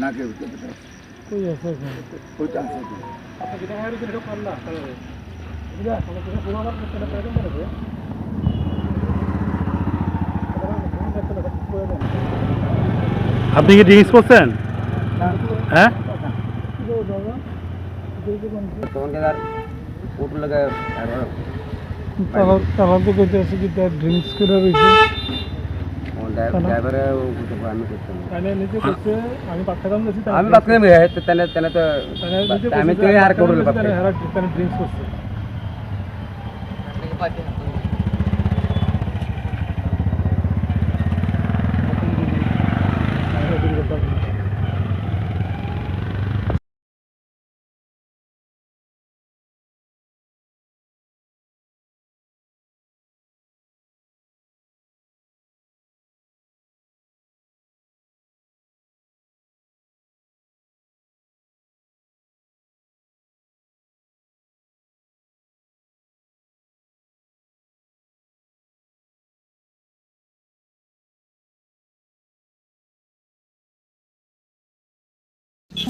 নাকের ভিতরে কই আছে এখন? ওইটা আছে আপনি কি ড্রিঙ্কস করছেন হ্যাঁ তারা তারা তো ড্রিঙ্কস করে রয়েছে ড্রাইভারে আমি করতাম তাহলে নিজে করছে আমি পাত্তা কাম দিয়েছি আমি বাদ করে তেনে তেনে তো আমি তো আর করলে বাদ তারা ড্রিঙ্কস করছে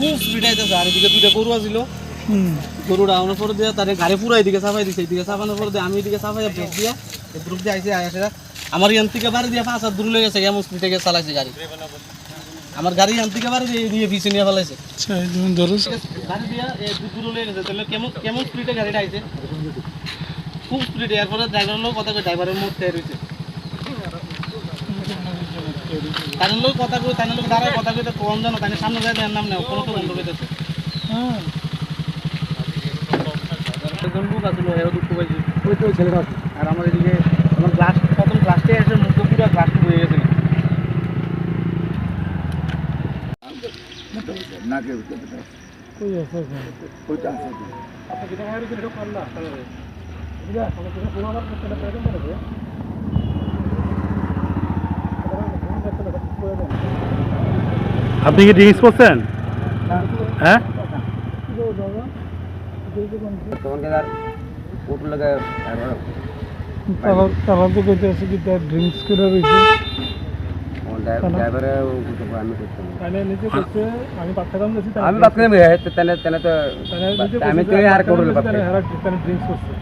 খুব স্পিড আইতেছে। আর এদিকে দুইটা গরু আছিল। গরু ডাউনের পরে দিয়ে তারে গাড়ি পুরো এদিকে সাফাই দিছে এদিকে সাফানোর পরে দিয়ে আমি এদিকে সাফাই ব্রেক দিয়া ব্রেক দিয়ে আইসে আইসে আমার ইয়ান থেকে বাড়ি দিয়ে পাঁচ হাত দূর লেগে গেছে এমন স্পিডে গিয়ে চালাইছে গাড়ি। আমার গাড়ি ইয়ান থেকে বাড়ি দিয়ে দিয়ে পিছিয়ে নিয়ে ফেলাইছে গাড়ি দিয়ে দূর লেগে গেছে। তাহলে কেমন কেমন স্পিডে গাড়িটা আইছে খুব স্পিডে এরপরে ড্রাইভারের লোক কথা ড্রাইভারের মুখ তের তার লোক কথা কই তার লোক দাঁড়ায় কথা কইতে কম জানো তাই সামনে যায় তার নাম নেও কোনো তো বন্ধ কইতেছে হ্যাঁ আসলো দুঃখ পাইছে। ওই তো ছেলেটা আর আমার এদিকে আমার প্রথম এসে মুখ পুরো গ্লাস হয়ে গেছে। ভিতরে কই আছে? ওইটা আছে আপনি কি আছে কি তার ড্রিঙ্কস করে রয়েছে? ড্রাইভারে আমি করতাম তাহলে নিজে করছে আমি পাত্তা কাম দিয়েছি আমি বাদ করে তেনে তেনে তো আমি তো আর করলে বাদ তারা ড্রিঙ্কস করছে।